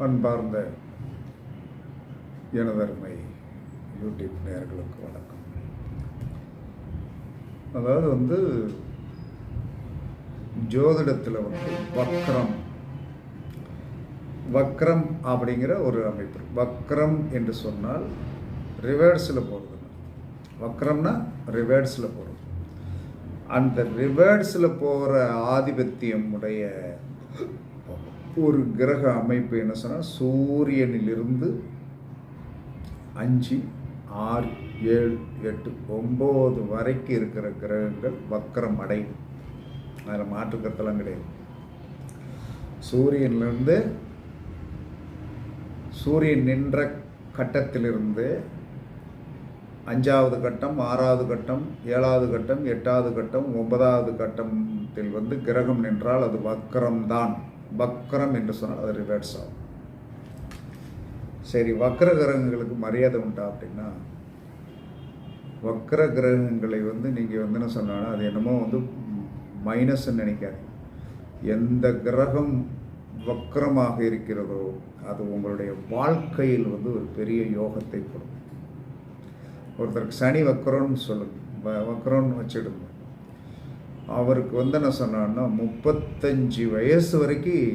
அன்பார்ந்த எனதருமை யூடியூப் நேயர்களுக்கு வணக்கம். அதாவது வந்து ஜோதிடத்தில் வந்து வக்ரம் வக்ரம் அப்படிங்கிற ஒரு அமைப்பு வக்ரம் என்று சொன்னால் ரிவர்ஸில் போகிறது வக்ரம்னா ரிவர்ஸில் போகிறது அந்த ரிவர்ஸில் போகிற ஆதிபத்தியம் உடைய ஒரு கிரக அமைப்பு என்ன சொன்னால் சூரியனிலிருந்து அஞ்சு ஆறு ஏழு எட்டு ஒம்பது வரைக்கும் இருக்கிற கிரகங்கள் வக்கரம் அடையும். அதில் மாற்றுக்கத்தெல்லாம் கிடையாது. சூரியன்லேருந்து சூரியன் நின்ற கட்டத்திலிருந்து அஞ்சாவது கட்டம் ஆறாவது கட்டம் ஏழாவது கட்டம் எட்டாவது கட்டம் ஒன்பதாவது கட்டத்தில் வந்து கிரகம் நின்றால் அது வக்கரம்தான் வக்கரம் என்று சொன்னால் அது ரிவர்ஸ் ஆகும். சரி வக்கர கிரகங்களுக்கு மரியாதை உண்டா அப்படின்னா வக்கர கிரகங்களை வந்து நீங்கள் வந்து என்ன சொன்னாலும் அது என்னமோ வந்து மைனஸ்ன்னு நினைக்காது எந்த கிரகம் வக்கரமாக இருக்கிறதோ அது உங்களுடைய வாழ்க்கையில் வந்து ஒரு பெரிய யோகத்தை கொடுக்கும். ஒருத்தருக்கு சனி வக்கரம்னு சொல்லுங்க வக்கரம்னு வச்சுடுங்க. அவருக்கு வந்து என்ன சொன்னான்னா முப்பத்தஞ்சு வயசு வரைக்கும்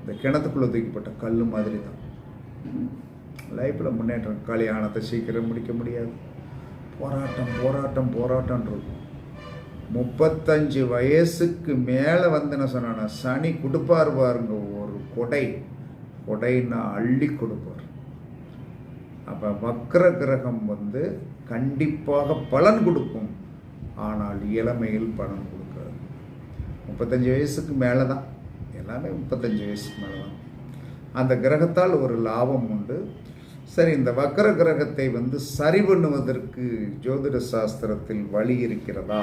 இந்த கிணத்துக்குள்ளே தூக்கிப்பட்ட கல் மாதிரி தான் லைஃப்பில் முன்னேற்றம் கல்யாணத்தை சீக்கிரம் முடிக்க முடியாது. போராட்டம் போராட்டம் போராட்டம் இருக்கும். முப்பத்தஞ்சு வயசுக்கு மேலே வந்து என்ன சொன்னான்னா சனி கொடுப்பார் பாருங்க ஒரு கொடை. கொடைன்னா அள்ளி கொடுப்பார். அப்போ வக்ர கிரகம் வந்து கண்டிப்பாக பலன் கொடுக்கும். ஆனால் இளமையில் பணம் கொடுக்காது. முப்பத்தஞ்சு வயசுக்கு மேலே தான் எல்லாமே முப்பத்தஞ்சு வயசுக்கு மேலே தான் அந்த கிரகத்தால் ஒரு லாபம் உண்டு. சரி இந்த வக்கர கிரகத்தை வந்து சரி பண்ணுவதற்கு ஜோதிட சாஸ்திரத்தில் வழி இருக்கிறதா?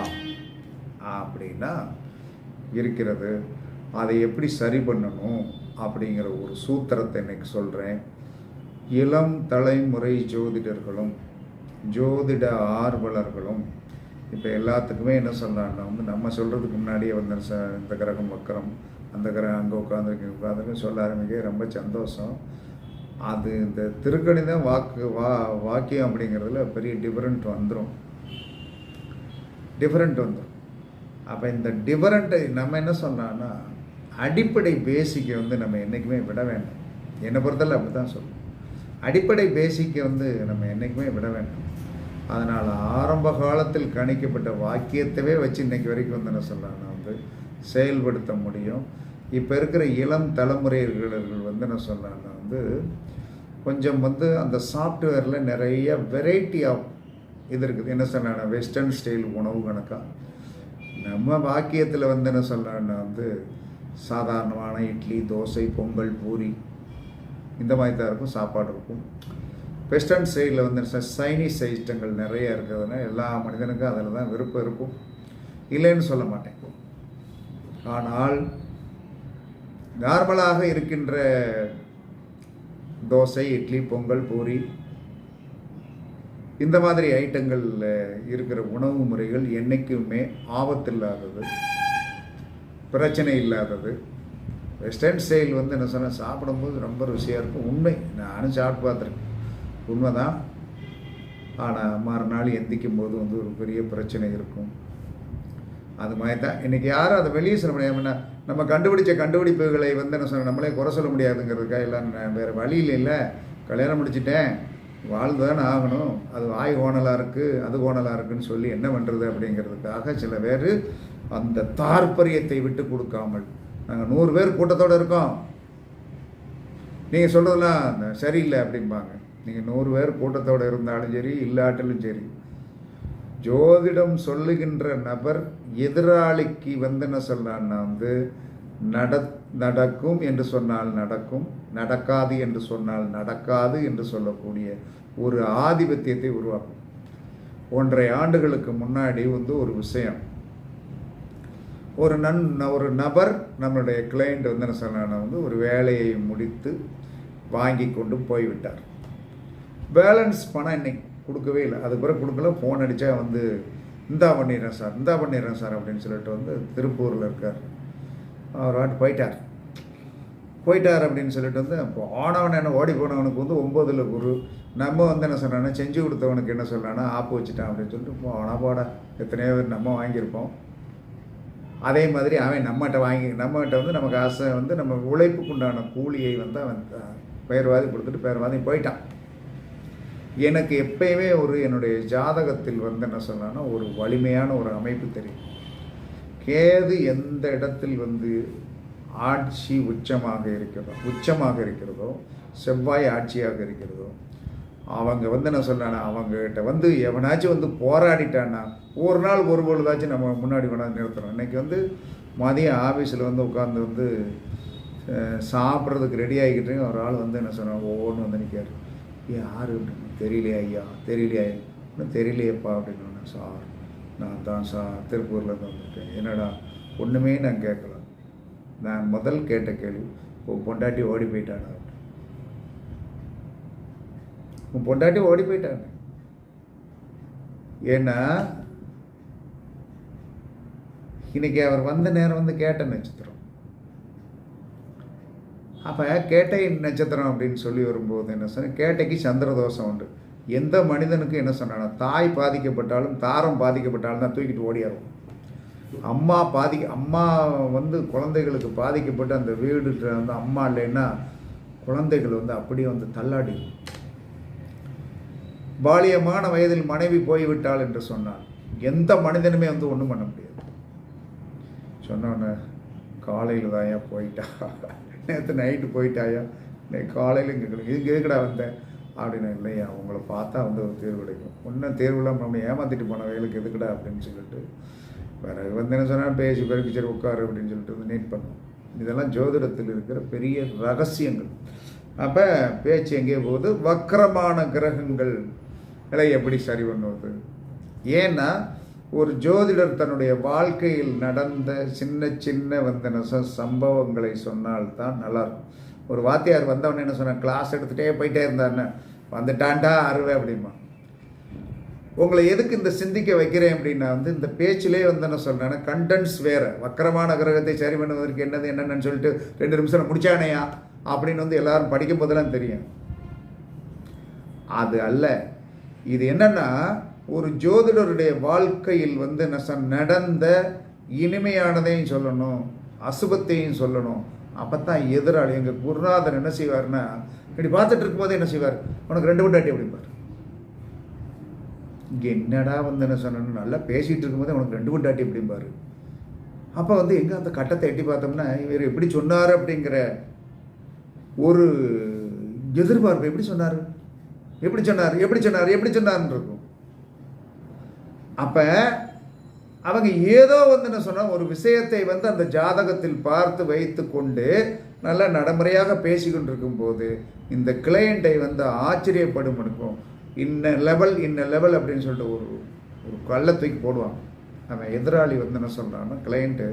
அப்படின்னா இருக்கிறது. அதை எப்படி சரி பண்ணணும் அப்படிங்கிற ஒரு சூத்திரத்தை இன்னைக்கு சொல்கிறேன் இளம் தலைமுறை ஜோதிடர்களும் ஜோதிட ஆர்வலர்களும் இப்போ எல்லாத்துக்குமே என்ன சொல்கிறாங்கன்னா வந்து நம்ம சொல்கிறதுக்கு முன்னாடியே வந்து ச இந்த கிரகம் வக்கரம் அந்த கிரகம் அங்கே உட்காந்துருக்கு உட்காந்துருக்கு சொல்ல ஆரம்பிக்க ரொம்ப சந்தோஷம். அது இந்த திருக்கணிதம் வாக்கு வா வாக்கியம் அப்படிங்கிறதுல பெரிய டிஃபரெண்ட் வந்துடும் டிஃபரெண்ட் வந்துடும் அப்போ இந்த டிஃபரெண்ட்டை நம்ம என்ன சொன்னான்னா அடிப்படை பேசிக்கை வந்து நம்ம என்றைக்குமே விட வேண்டாம். என்னை பொறுத்தவரை அப்படி தான் சொல்லுவோம் அடிப்படை பேசிக்கை வந்து நம்ம என்றைக்குமே விட வேண்டாம். அதனால் ஆரம்ப காலத்தில் கணிக்கப்பட்ட வாக்கியத்தவே வச்சு இன்றைக்கி வரைக்கும் வந்து என்ன சொல்லலாம்னா வந்து செயல்படுத்த முடியும். இப்போ இருக்கிற இளம் தலைமுறையினர்கள் வந்து என்ன சொல்லலாம்னா வந்து கொஞ்சம் வந்து அந்த சாஃப்ட்வேரில் நிறைய வெரைட்டி ஆஃப் இது இருக்குது. என்ன சொன்னா வெஸ்டர்ன் ஸ்டைல் உணவு கணக்காக நம்ம வாக்கியத்தில் வந்து என்ன சொல்லலாம்னா வந்து சாதாரணமான இட்லி தோசை பொங்கல் பூரி இந்த மாதிரி தான் இருக்கும். சாப்பாடு இருக்கும். வெஸ்டர்ன் சைடில் வந்து சைனீஸ் ஐட்டங்கள் நிறைய இருக்கிறதுனா எல்லா மனிதனுக்கும் அதில் தான் விருப்பம் இருக்கும். இல்லைன்னு சொல்ல மாட்டேன். ஆனால் நார்மலாக இருக்கின்ற தோசை இட்லி பொங்கல் பூரி இந்த மாதிரி ஐட்டங்களில் இருக்கிற உணவு முறைகள் என்றைக்குமே ஆபத்தில்லாதது பிரச்சனை இல்லாதது. வெஸ்டர்ன் ஸ்டைல் வந்து என்ன சொன்னால் சாப்பிடும்போது ரொம்ப ருசியாக இருக்கும். உண்மை நானும் சாப்பிட்டு பார்த்துருக்கேன் உண்மைதான். ஆனால் மறுநாள் எந்திக்கும் போது வந்து ஒரு பெரிய பிரச்சனை இருக்கும். அது மாதிரி தான். இன்றைக்கி யாரும் அதை வெளியே சொல்ல முடியாது. என்ன, நம்ம கண்டுபிடிச்ச கண்டுபிடிப்புகளை வந்து என்ன சொன்ன நம்மளே குறை சொல்ல முடியாதுங்கிறதுக்காக எல்லாம் நான் வேறு வழியில் இல்லை கல்யாணம் முடிச்சிட்டேன். வாழ்ந்து தானே ஆகணும். அது வாய் ஓனலாக இருக்குது அது ஓனலாக இருக்குன்னு சொல்லி என்ன பண்ணுறது அப்படிங்கிறதுக்காக சில பேர் அந்த தாற்பரியத்தை விட்டு கொடுக்காமல். நாங்கள் நூறு பேர் கூட்டத்தோடு இருக்கோம். நீங்கள் சொல்கிறதெல்லாம் சரியில்லை அப்படிம்பாங்க. நீங்கள் நூறு பேர் கூட்டத்தோடு இருந்தாலும் சரி இல்லாட்டிலும் சரி ஜோதிடம் சொல்லுகின்ற நபர் எதிராளிக்கு வந்து என்ன சொல்கிறான்னா வந்து நட நடக்கும் என்று சொன்னால் நடக்கும் நடக்காது என்று சொன்னால் நடக்காது என்று சொல்லக்கூடிய ஒரு ஆதிபத்தியத்தை உருவாக்கும். ஒன்றரை ஆண்டுகளுக்கு முன்னாடி வந்து ஒரு விஷயம். ஒரு நன் ஒரு நபர் நம்மளுடைய கிளைண்ட் வந்து என்ன சொன்னான்னா வந்து ஒரு வேலையை முடித்து வாங்கி கொண்டு போய்விட்டார். பேலன்ஸ் பணம் இன்னைக்கு கொடுக்கவே இல்லை. அதுக்கு பிறகு கொடுக்கல ஃபோன் அடித்தா வந்து இந்தா பண்ணிடுறேன் சார் இந்தா பண்ணிடுறேன் சார் அப்படின்னு சொல்லிட்டு வந்து திருப்பூரில் இருக்கார். அவர் வாட்டு போயிட்டார். போயிட்டார் அப்படின்னு சொல்லிட்டு வந்து ஆனவன் என்ன ஓடி போனவனுக்கு வந்து ஒம்போதில் குரு. நம்ம வந்து என்ன சொல்கிறான்னா செஞ்சு கொடுத்தவனுக்கு என்ன சொல்கிறான்னா ஆப்பு வச்சுட்டான் அப்படின்னு சொல்லிட்டு போனா போடா எத்தனையோ பேர் நம்ம வாங்கியிருப்போம். அதே மாதிரி அவன் நம்மகிட்ட வாங்கி நம்மகிட்ட வந்து நமக்கு ஆசை வந்து நம்ம உழைப்புக்குண்டான கூலியை வந்து அவன் பெயர்வாதி கொடுத்துட்டு பெயர்வாதி போயிட்டான். எனக்கு எப்பயுமே ஒரு என்னுடைய ஜாதகத்தில் வந்து என்ன சொன்னான்னா ஒரு வலிமையான ஒரு அமைப்பு தெரியும். கேது எந்த இடத்தில் வந்து ஆட்சி உச்சமாக இருக்கிறதோ உச்சமாக இருக்கிறதோ செவ்வாய் ஆட்சியாக இருக்கிறதோ அவங்க வந்து என்ன சொல்கிறானா அவங்ககிட்ட வந்து எவனாச்சும் வந்து போராடிட்டான்னா ஒரு நாள் ஒரு பொழுதாச்சும் நம்ம முன்னாடி கொண்டாந்து நிறுத்துறோம் இன்றைக்கி வந்து மதியம் ஆஃபீஸில் வந்து உட்காந்து வந்து சாப்பிட்றதுக்கு ரெடி ஆகிக்கிட்டு ஒரு ஆள் வந்து என்ன சொன்னாங்க ஒவ்வொன்று வந்து நிற்கார் யார்? அப்படின்னு தெரியலையா ஐயா? தெரியலையா? இன்னும் தெரியலையேப்பா அப்படின்னு சார் நான் தான் சார். திருப்பூர்லேருந்து வந்திருக்கேன் என்னடா? ஒன்றுமே நான் கேட்கல. நான் முதல் கேட்ட கேள்வி உன் பொண்டாட்டி ஓடி போயிட்டானா உன் பொண்டாட்டி ஓடி போயிட்டான். ஏன்னா இன்னைக்கு அவர் வந்த நேரம் வந்து கேட்ட நட்சத்திரம் அப்போ கேட்டை நட்சத்திரம் அப்படின்னு சொல்லி வரும்போது என்ன சொன்ன கேட்டைக்கு சந்திர தோஷம் உண்டு. எந்த மனிதனுக்கும் என்ன சொன்னான்னா தாய் பாதிக்கப்பட்டாலும் தாரம் பாதிக்கப்பட்டாலும் தான் தூக்கிட்டு ஓடியாரும் அம்மா பாதி அம்மா வந்து குழந்தைகளுக்கு பாதிக்கப்பட்டு அந்த வீடு வந்து அம்மா இல்லைன்னா குழந்தைகள் வந்து அப்படியே வந்து தள்ளாடி பாலியமான வயதில் மனைவி போய்விட்டாள் என்று சொன்னான் எந்த மனிதனுமே வந்து ஒன்றும் பண்ண முடியாது. சொன்னோன்னே காலையில் தான் ஏன் போயிட்டா. நேற்று நைட்டு போயிட்டாயா? இன்னைக்கு காலையில் இங்கே கிடைக்கும் இங்கே இருக்கடா வந்தேன் அப்படின்னு இல்லையா உங்களை பார்த்தா வந்து ஒரு தேர்வு கிடைக்கும். இன்னும் தேர்வுலாம் நம்ம ஏமாத்திட்டு போன வேலைக்கு எதுக்குடா அப்படின்னு சொல்லிட்டு பிறகு வந்து என்ன சொன்னால் பேசி பிறகு சரி உட்காரு அப்படின்னு சொல்லிட்டு வந்து நீட் பண்ணுவோம் இதெல்லாம் ஜோதிடத்தில் இருக்கிற பெரிய ரகசியங்கள். அப்போ பேச்சு எங்கே போகுது? வக்கரமான கிரகங்கள். நிலை எப்படி சரி பண்ணுவது? ஏன்னா ஒரு ஜோதிடர் தன்னுடைய வாழ்க்கையில் நடந்த சின்ன சின்ன வந்து என்ன சம்பவங்களை சொன்னால்தான் நல்லாயிருக்கும். ஒரு வாத்தியார் வந்தவன் என்ன சொன்னார்? கிளாஸ் எடுத்துகிட்டே போயிட்டே இருந்தாருன்னு. வந்துட்டான்டா அருவே அப்படிமா உங்களை எதுக்கு இந்த சிந்திக்க வைக்கிறேன்? அப்படின்னா வந்து இந்த பேச்சிலே வந்து என்ன சொல்கிறேன்னா கண்டென்ட்ஸ் வேறு. வக்கரமான கிரகத்தை சரி பண்ணுவதற்கு என்னது என்னென்னு சொல்லிட்டு ரெண்டு நிமிஷம் முடிச்சானேயா அப்படின்னு வந்து எல்லாரும் படிக்கும் போதெல்லாம் தெரியும். அது அல்ல. இது என்னென்னா ஒரு ஜோதிடருடைய வாழ்க்கையில் வந்து என்ன நடந்த இனிமையானதையும் சொல்லணும் அசுபத்தையும் சொல்லணும். அப்போ தான் எதிராளி எங்கள் குருநாதன் என்ன செய்வார்னா இப்படி பார்த்துட்டு இருக்கும்போது என்ன செய்வார்? உனக்கு ரெண்டு பொண்டாட்டி அப்படிம்பார். இங்கே என்னடா வந்து என்ன சொன்னேன்னு நல்லா பேசிகிட்டு இருக்கும்போது உனக்கு ரெண்டு பொண்டாட்டி அப்படிம்பார். அப்போ வந்து எங்கே அந்த கட்டத்தை எட்டி பார்த்தோம்னா இவர் எப்படி சொன்னார் அப்படிங்கிற ஒரு எதிர்பார்ப்பு எப்படி சொன்னார்? எப்படி சொன்னார்? எப்படி சொன்னார்? எப்படி சொன்னார்ன்னு இருக்கும் அப்போ அவங்க ஏதோ வந்து என்ன சொன்னால் ஒரு விஷயத்தை வந்து அந்த ஜாதகத்தில் பார்த்து வைத்து கொண்டு நல்ல நடைமுறையாக பேசிக்கொண்டு போது இந்த கிளையண்ட்டை வந்து ஆச்சரியப்படும் இருக்கும். இன்ன லெவல் இன்ன லெவல் அப்படின்னு சொல்லிட்டு ஒரு ஒரு கல்லை தூக்கி போடுவாங்க. அவன் எதிராளி வந்து என்ன சொல்கிறான்னா கிளையண்ட்டு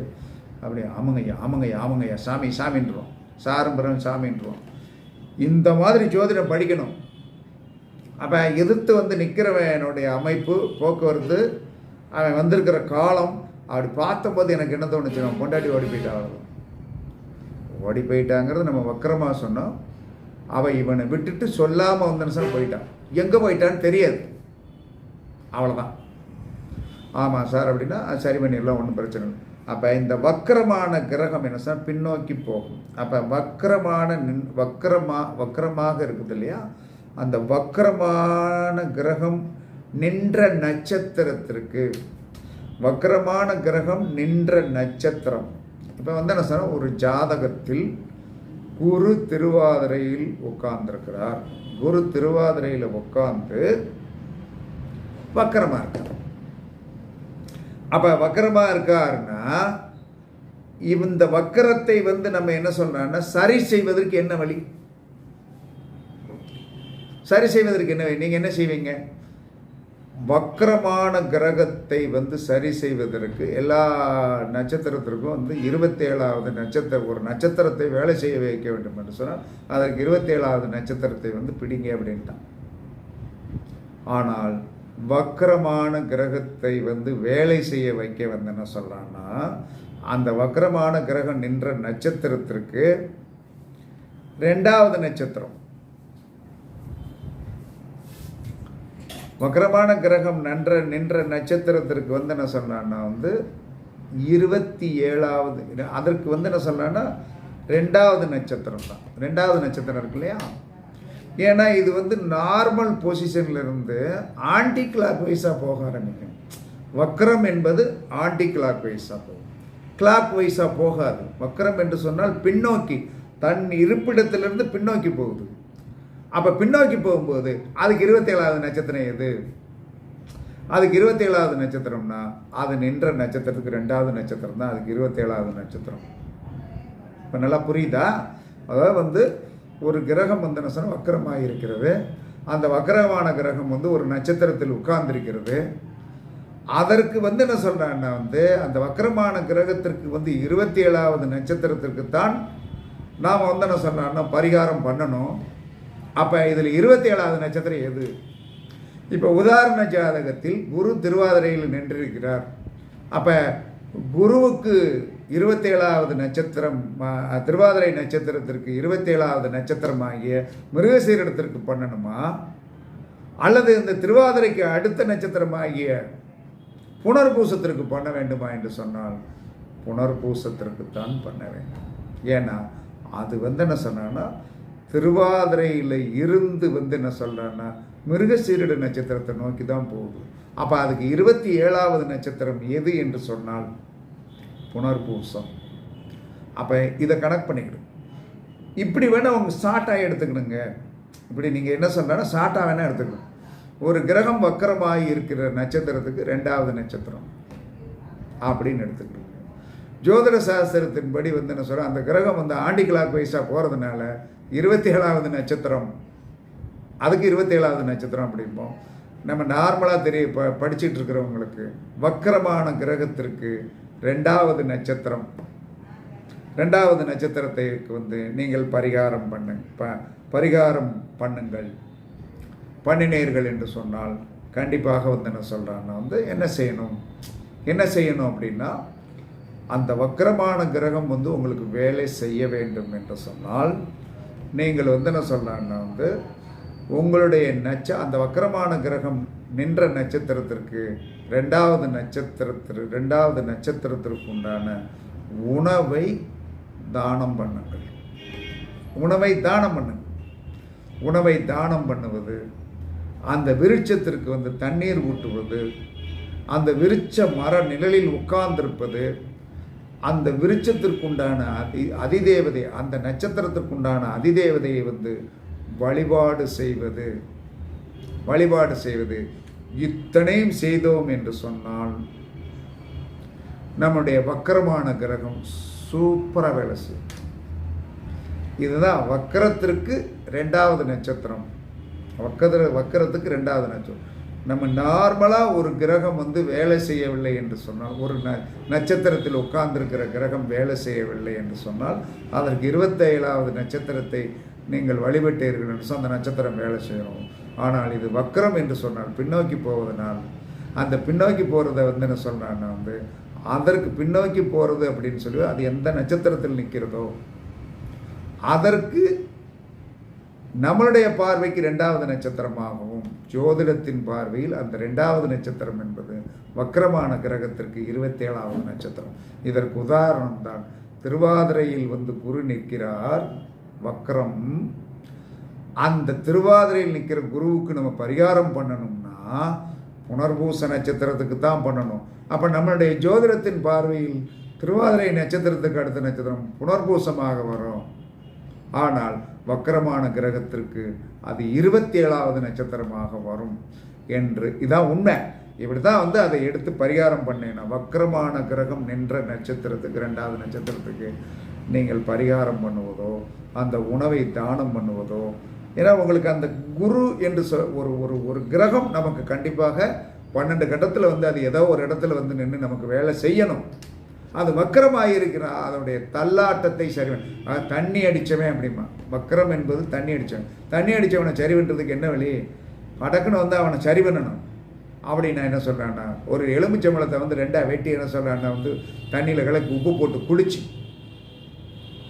அப்படி ஆமாங்கய்யா ஆமாங்கய்யா ஆமாங்கய்யா சாமி சாமின்றோம் சாரம்பரம் சாமின்றோம் இந்த மாதிரி ஜோதிடம் படிக்கணும். அப்போ எதிர்த்து வந்து நிற்கிறவனுடைய அமைப்பு போக்குவரத்து அவன் வந்திருக்கிற காலம் அப்படி பார்த்தபோது எனக்கு என்ன தோணுச்சு? நம்ம பொண்டாட்டி ஓடி போயிட்டான் ஓடி போயிட்டாங்கிறது நம்ம வக்கரமாக சொன்னோம். அவள் இவனை விட்டுட்டு சொல்லாமல் வந்தனு போயிட்டான் எங்கே போயிட்டான்னு தெரியாது. அவ்வளோதான் ஆமாம் சார் அப்படின்னா "அது சரி பண்ணிடலாம் ஒன்றும் பிரச்சனை இல்லை. அப்போ இந்த வக்கரமான கிரகம் என்ன சார்? பின்னோக்கி போகும். அப்போ வக்கரமான நின் வக்கரமாக வக்கரமாக இருக்குது இல்லையா? அந்த வக்கரமான கிரகம் நின்ற நட்சத்திரத்திற்கு. வக்கரமான கிரகம் நின்ற நட்சத்திரம். இப்போ வந்து என்ன சொன்னால் ஒரு ஜாதகத்தில் குரு திருவாதிரையில் உட்கார்ந்திருக்கிறார். குரு திருவாதிரையில் உட்கார்ந்து வக்கரமாக இருக்கார். அப்போ வக்கரமாக இருக்காருன்னா இந்த வக்கரத்தை வந்து நம்ம என்ன சொல்கிறோன்னா சரி செய்வதற்கு என்ன வழி? சரி செய்வதற்கு என்ன நீங்கள் என்ன செய்வீங்க? வக்கரமான கிரகத்தை வந்து சரி செய்வதற்கு எல்லா நட்சத்திரத்திற்கும் வந்து இருபத்தேழாவது நட்சத்திரம் ஒரு நட்சத்திரத்தை வேலை செய்ய வைக்க வேண்டும் என்று சொன்னால் அதற்கு இருபத்தேழாவது நட்சத்திரத்தை வந்து பிடிங்க அப்படின்ட்டான். ஆனால் வக்கரமான கிரகத்தை வந்து வேலை செய்ய வைக்க வந்து என்ன சொல்கிறான்னா அந்த வக்கரமான கிரகம் நின்ற நட்சத்திரத்திற்கு ரெண்டாவது நட்சத்திரம் வக்கரமான கிரகம் நன்ற நின்ற நட்சத்திரத்திற்கு வந்து என்ன சொன்னான்னா வந்து இருபத்தி ஏழாவது அதற்கு வந்து என்ன சொன்னான்னா ரெண்டாவது நட்சத்திரம் தான். ரெண்டாவது நட்சத்திரம் இருக்கு இல்லையா? ஏன்னா இது வந்து நார்மல் பொசிஷன்லேருந்து ஆன்டி கிளாக் வைஸாக போக ஆரம்பிக்கும். வக்ரம் என்பது ஆன்டி கிளாக் வைஸாக போகும். கிளாக் வைஸாக போகாது. வக்ரம் என்று சொன்னால் பின்னோக்கி தன் இருப்பிடத்திலிருந்து பின்னோக்கி போகுது. அப்போ பின்னோக்கி போகும்போது அதுக்கு இருபத்தேழாவது நட்சத்திரம் எது? அதுக்கு இருபத்தேழாவது நட்சத்திரம்னா அது நின்ற நட்சத்திரத்துக்கு ரெண்டாவது நட்சத்திரம் தான் அதுக்கு இருபத்தேழாவது நட்சத்திரம். இப்போ நல்லா புரியுதா? அதாவது வந்து ஒரு கிரகம் வந்து என்ன சொன்னால் வக்கரமாக இருக்கிறது. அந்த வக்கரமான கிரகம் வந்து ஒரு நட்சத்திரத்தில் உட்கார்ந்திருக்கிறது. அதற்கு வந்து என்ன சொல்கிறான்னா வந்து அந்த வக்கரமான கிரகத்திற்கு வந்து இருபத்தி ஏழாவது நட்சத்திரத்திற்கு தான் நாம் வந்து என்ன சொன்னான்னா பரிகாரம் பண்ணணும். அப்போ இதில் இருபத்தி ஏழாவது நட்சத்திரம் எது? இப்போ உதாரண ஜாதகத்தில் குரு திருவாதிரையில் நின்றிருக்கிறார். அப்போ குருவுக்கு இருபத்தேழாவது நட்சத்திரம் திருவாதிரை நட்சத்திரத்திற்கு இருபத்தேழாவது நட்சத்திரமாகிய மிருகசீரிடத்திற்கு பண்ணணுமா? அல்லது இந்த திருவாதிரைக்கு அடுத்த நட்சத்திரமாகிய புனர்பூசத்திற்கு பண்ண வேண்டுமா என்று சொன்னால் புனர்பூசத்திற்கு தான் பண்ண வேண்டும். ஏன்னா அது வந்து என்ன சொன்னான்னா திருவாதிரையில் இருந்து வந்து என்ன சொல்கிறான்னா மிருகசீரடு நட்சத்திரத்தை நோக்கி தான் போகுது. அப்போ அதுக்கு இருபத்தி ஏழாவது நட்சத்திரம் எது என்று சொன்னால் புனர்பூசம். அப்போ இதை கனெக்ட் பண்ணிக்கிடும் இப்படி வேணால் உங்கள் ஷார்ட்டாக எடுத்துக்கணுங்க இப்படி நீங்கள் என்ன சொல்கிறனா ஷார்ட்டாக வேணால் எடுத்துக்கணும் ஒரு கிரகம் வக்கரமாக இருக்கிற நட்சத்திரத்துக்கு ரெண்டாவது நட்சத்திரம் அப்படின்னு எடுத்துக்கணும் ஜோதிட சாஸ்திரத்தின்படி வந்து என்ன சொல்கிறேன் அந்த கிரகம் வந்து ஆண்டி கிளாக் வைஸாக போகிறதுனால இருபத்தி ஏழாவது நட்சத்திரம். அதுக்கு இருபத்தேழாவது நட்சத்திரம் அப்படிம்போம் நம்ம நார்மலாக தெரிய ப படிச்சுட்டு இருக்கிறவங்களுக்கு வக்கரமான கிரகத்திற்கு ரெண்டாவது நட்சத்திரம். ரெண்டாவது நட்சத்திரத்திற்கு வந்து நீங்கள் பரிகாரம் பண்ணு ப பரிகாரம் பண்ணுங்கள். பண்ணினீர்கள் என்று சொன்னால் கண்டிப்பாக வந்து என்ன சொல்கிறான்னா வந்து என்ன செய்யணும்? என்ன செய்யணும் அப்படின்னா அந்த வக்கரமான கிரகம் வந்து உங்களுக்கு வேலை செய்ய வேண்டும் என்று சொன்னால் நீங்கள் வந்து என்ன சொல்லலான்னா வந்து உங்களுடைய நட்ச அந்த வக்கரமான கிரகம் நின்ற நட்சத்திரத்திற்கு ரெண்டாவது நட்சத்திரத்திற்கு ரெண்டாவது நட்சத்திரத்திற்கு உண்டான உணவை தானம் பண்ணுங்கள். உணவை தானம் பண்ணுங்கள். உணவை தானம் பண்ணுவது அந்த விருட்சத்திற்கு வந்து தண்ணீர் ஊட்டுவது அந்த விருட்ச மர நிழலில் உட்கார்ந்திருப்பது அந்த விருட்சத்திற்குண்டான அதி அதிதேவதை அந்த நட்சத்திரத்திற்குண்டான அதிதேவதையை வந்து வழிபாடு செய்வது வழிபாடு செய்வது இத்தனையும் செய்தோம் என்று சொன்னால் நம்முடைய வக்கரமான கிரகம் சூப்பராக வேலை செய்யும். இதுதான் வக்கரத்திற்கு ரெண்டாவது நட்சத்திரம். வக்கர வக்கரத்துக்கு ரெண்டாவது நட்சத்திரம். நம்ம நார்மலாக ஒரு கிரகம் வந்து வேலை செய்யவில்லை என்று சொன்னால் ஒரு ந நட்சத்திரத்தில் உட்கார்ந்திருக்கிற கிரகம் வேலை செய்யவில்லை என்று சொன்னால் அதற்கு இருபத்தேழாவது நட்சத்திரத்தை நீங்கள் வழிபட்டீர்கள் என்று சொன்னால் அந்த நட்சத்திரம் வேலை செய்யணும் ஆனால் இது வக்கரம் என்று சொன்னால் பின்னோக்கி போவதனால் அந்த பின்னோக்கி போகிறத வந்து என்ன சொல்கிறான்னா வந்து அதற்கு பின்னோக்கி போகிறது அப்படின்னு சொல்லி அது எந்த நட்சத்திரத்தில் நிற்கிறதோ அதற்கு நம்மளுடைய பார்வைக்கு ரெண்டாவது நட்சத்திரமாகவும் ஜோதிடத்தின் பார்வையில் அந்த ரெண்டாவது நட்சத்திரம் என்பது வக்கரமான கிரகத்திற்கு இருபத்தேழாவது நட்சத்திரம். இதற்கு உதாரணம் தான் திருவாதிரையில் வந்து குரு நிற்கிறார் வக்கரம் அந்த திருவாதிரையில் நிற்கிற குருவுக்கு நம்ம பரிகாரம் பண்ணணும்னா புனர்பூச நட்சத்திரத்துக்கு தான் பண்ணணும். அப்போ நம்மளுடைய ஜோதிடத்தின் பார்வையில் திருவாதிரை நட்சத்திரத்துக்கு அடுத்த நட்சத்திரம் புனர்பூசமாக வரும். ஆனால் வக்கரமான கிரகத்திற்கு அது இருபத்தி ஏழாவது நட்சத்திரமாக வரும் என்று இதான் உண்மை. இப்படி தான் வந்து அதை எடுத்து பரிகாரம் பண்ணேன். வக்கரமான கிரகம் நின்ற நட்சத்திரத்துக்கு ரெண்டாவது நட்சத்திரத்துக்கு நீங்கள் பரிகாரம் பண்ணுவதோ அந்த உணவை தானம் பண்ணுவதோ ஏன்னா உங்களுக்கு அந்த குரு என்று சொ ஒரு ஒரு ஒரு கிரகம் நமக்கு கண்டிப்பாக பன்னெண்டு கட்டத்தில் வந்து அது ஏதோ ஒரு இடத்துல வந்து நின்று நமக்கு வேலை செய்யணும். அது வக்கரமாக இருக்கிற அதனுடைய தள்ளாட்டத்தை சரி பண்ண- தண்ணி அடித்தவன் அப்படிமா வக்கரம் என்பது தண்ணி அடித்தவன் தண்ணி அடித்தவனை சரி பண்ணுறதுக்கு என்ன வழி? படக்குன்னு வந்து அவனை சரி பண்ணணும். அப்படி நான் என்ன சொல்கிறேன்னா ஒரு எலுமிச்சம்பழத்தை வந்து ரெண்டாக வெட்டி என்ன சொல்கிறேன்னா வந்து தண்ணியில் கலக்கி உப்பு போட்டு குளிச்சு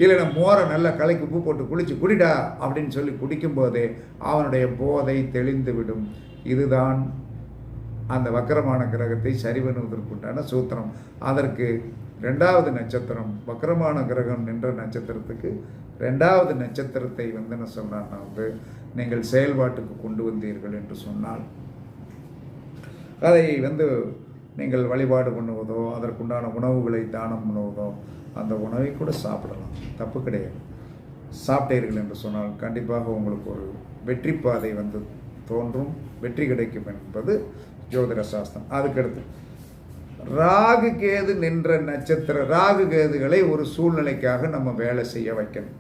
இல்லைன்னா மோரை நல்லா கலக்கி உப்பு போட்டு குளிச்சு குடிடா அப்படின்னு சொல்லி குடிக்கும்போதே அவனுடைய போதை தெளிந்து விடும் இதுதான் அந்த வக்கரமான கிரகத்தை சரி பண்ணுவதற்குண்டான சூத்திரம். அதற்கு ரெண்டாவது நட்சத்திரம் வக்கரமான கிரகம் நின்ற நட்சத்திரத்துக்கு ரெண்டாவது நட்சத்திரத்தை வந்து என்ன சொன்னான்னா வந்து நீங்கள் செயல்பாட்டுக்கு கொண்டு வந்தீர்கள் என்று சொன்னால் அதை வந்து நீங்கள் வழிபாடு பண்ணுவதோ அதற்குண்டான உணவுகளை தானம் பண்ணுவதோ அந்த உணவை கூட சாப்பிடலாம். தப்பு கிடையாது. சாப்பிட்டீர்கள் என்று சொன்னால் கண்டிப்பாக உங்களுக்கு ஒரு வெற்றி பாதை வந்து தோன்றும். வெற்றி கிடைக்கும் என்பது ஜோதிட சாஸ்திரம். அதுக்கடுத்து ராகு கேது நின்ற நட்சத்திர ராகு கேதுகளை ஒரு சூழ்நிலைக்காக நம்ம வேலை செய்ய வைக்கணும்.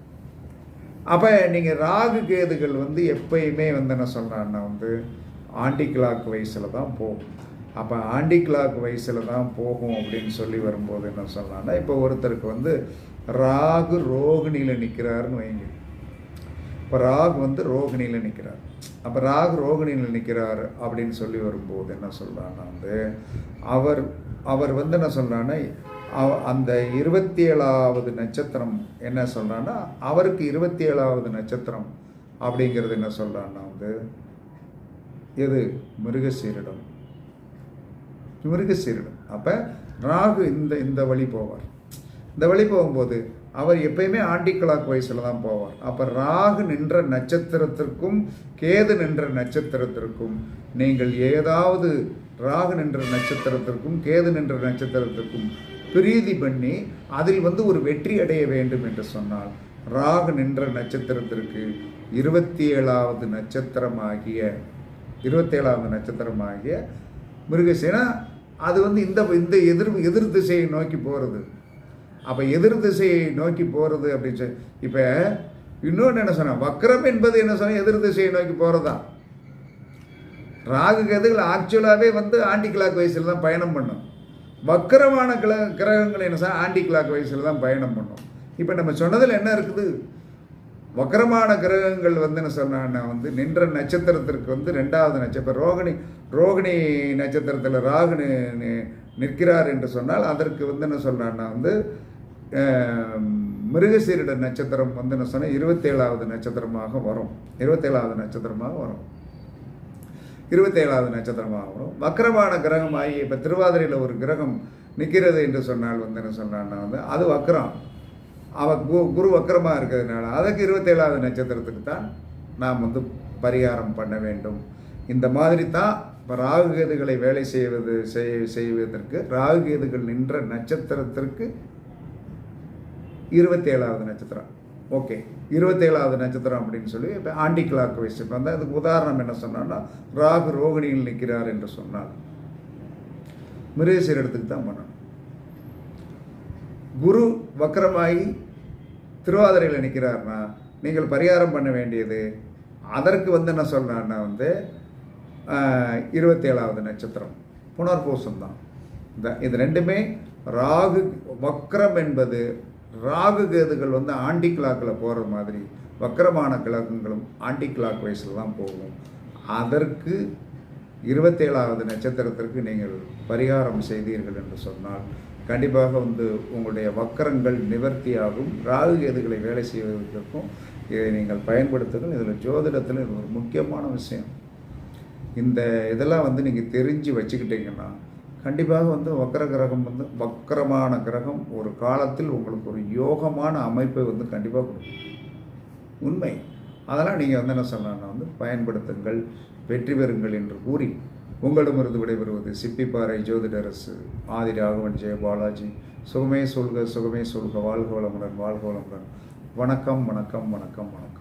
அப்போ நீங்கள் ராகு கேதுகள் வந்து எப்பயுமே வந்து என்ன சொல்கிறான்னா வந்து ஆண்டி கிளாக் வயசில் தான் போகும். அப்போ ஆண்டி கிளாக் வயசில் தான் போகும் அப்படின்னு சொல்லி வரும்போது என்ன சொல்லலாம்னா இப்போ ஒருத்தருக்கு வந்து ராகு ரோகிணியில் நிற்கிறாருன்னு வைங்க. இப்போ ராகு வந்து ரோகிணியில் நிற்கிறார் அப்போ ராகு ரோகிணியில் நிற்கிறார் அப்படின்னு சொல்லி வரும்போது என்ன சொல்கிறான்னா வந்து அவர் அவர் வந்து என்ன சொல்கிறான்னா அந்த இருபத்தி ஏழாவது நட்சத்திரம் என்ன சொல்கிறான்னா அவருக்கு இருபத்தி ஏழாவது நட்சத்திரம் அப்படிங்கிறது என்ன சொல்கிறான்னா வந்து எது? மிருகசீரிடம். மிருகசீரிடம். அப்போ ராகு இந்த இந்த வழி போவார். இந்த வழி போகும்போது அவர் எப்பயுமே ஆண்டி கிளாக் வயசில் தான் போவார். அப்போ ராகு நின்ற நட்சத்திரத்திற்கும் கேது நின்ற நட்சத்திரத்திற்கும் நீங்கள் ஏதாவது ராகு நின்ற நட்சத்திரத்திற்கும் கேது நின்ற நட்சத்திரத்திற்கும் பிரீதி பண்ணி அதில் வந்து ஒரு வெற்றி அடைய வேண்டும் என்று சொன்னால் ராகு நின்ற நட்சத்திரத்திற்கு இருபத்தி ஏழாவது நட்சத்திரமாகிய இருபத்தேழாவது நட்சத்திரமாகிய மிருகசேனா அது வந்து இந்த இந்த எதிர் எதிர் திசையை நோக்கி போகிறது அப்போ எதிர் திசையை நோக்கி போகிறது அப்படின்னு சொல்லி இப்போ இன்னொன்று என்ன சொன்னால் வக்ரம் என்பது என்ன சொன்னால் எதிர் திசையை நோக்கி போகிறதா ராகு கதுகள் ஆக்சுவலாகவே வந்து ஆண்டி கிளாக் வயசில் தான் பயணம் பண்ணும். வக்கரமான கிர கிரகங்கள் என்ன சார் ஆண்டி கிளாக் வயசில் தான் பயணம் பண்ணும். இப்போ நம்ம சொன்னதில் என்ன இருக்குது? வக்கரமான கிரகங்கள் வந்து என்ன சொன்னான்னா வந்து நின்ற நட்சத்திரத்திற்கு வந்து ரெண்டாவது நட்சத்திரம் ரோகிணி ரோகிணி நட்சத்திரத்தில் ராகு நிற்கிறார் என்று சொன்னால் அதற்கு வந்து என்ன சொல்கிறான்னா வந்து மிருகசீரிட நட்சத்திரம் வந்து என்ன சொன்னால் இருபத்தேழாவது நட்சத்திரமாக வரும். இருபத்தேழாவது நட்சத்திரமாக வரும். இருபத்தேழாவது நட்சத்திரமாக வரும் வக்கரமான கிரகம் ஆகி இப்போ திருவாதிரையில் ஒரு கிரகம் நிற்கிறது என்று சொன்னால் வந்து என்ன சொன்னான்னா வந்து அது வக்கரம். அவ கு குரு வக்கரமாக இருக்கிறதுனால அதுக்கு இருபத்தேழாவது நட்சத்திரத்துக்கு தான் நாம் வந்து பரிகாரம் பண்ண வேண்டும். இந்த மாதிரி தான் இப்போ ராகுகேதுகளை வேலை செய்வது செய் செய்வதற்கு ராகுகேதுகள் நின்ற நட்சத்திரத்திற்கு இருபத்தேழாவது நட்சத்திரம். ஓகே. இருபத்தேழாவது நட்சத்திரம் அப்படின்னு சொல்லி இப்போ ஆண்டி கிளாக் வைஸ் இப்போ வந்து அதுக்கு உதாரணம் என்ன சொன்னான்னா ராகு ரோகிணியில் நிற்கிறார் என்று சொன்னால் மிருகசீர் இடத்துக்கு தான் பண்ணணும் குரு வக்கரமாகி திருவாதிரையில் நிற்கிறார்னா நீங்கள் பரிகாரம் பண்ண வேண்டியது. அதற்கு வந்து என்ன சொல்கிறான்னா வந்து இருபத்தேழாவது நட்சத்திரம். புனர்பூசம் தான். இந்த இது ரெண்டுமே ராகு வக்ரம் என்பது ராகு கேதுகள் வந்து ஆண்டி கிளாக்கில் போகிற மாதிரி வக்கரமான கிழக்குங்களும் ஆண்டி கிளாக் வயசில் தான் போகும். அதற்கு இருபத்தேழாவது நட்சத்திரத்திற்கு நீங்கள் பரிகாரம் செய்தீர்கள் என்று சொன்னால் கண்டிப்பாக வந்து உங்களுடைய வக்கரங்கள் நிவர்த்தியாகும். ராகு கேதுகளை வேலை செய்வதற்கும் இதை நீங்கள் பயன்படுத்துங்கள். இதில் ஜோதிடத்தில் இது ஒரு முக்கியமான விஷயம். இந்த இதெல்லாம் வந்து நீங்கள் தெரிஞ்சு வச்சுக்கிட்டீங்கன்னா கண்டிப்பாக வந்து வக்கர கிரகம் வந்து வக்கரமான கிரகம் ஒரு காலத்தில் உங்களுக்கு ஒரு யோகமான அமைப்பை வந்து கண்டிப்பாக கொடுக்கும். உண்மை. அதெல்லாம் நீங்கள் வந்து என்ன சொல்லலாம்னா வந்து பயன்படுத்துங்கள் வெற்றி பெறுங்கள் என்று கூறி உங்களிடமிருந்து விடைபெறுவது சிப்பிப்பாறை ஜோதிடரசு ஆதி ராகவன் ஜெய பாலாஜி. சுகமே சொல்க சுகமே சொல்க வாழ்க வளமுடன் வாழ்க வளமுடன். வணக்கம் வணக்கம் வணக்கம் வணக்கம்.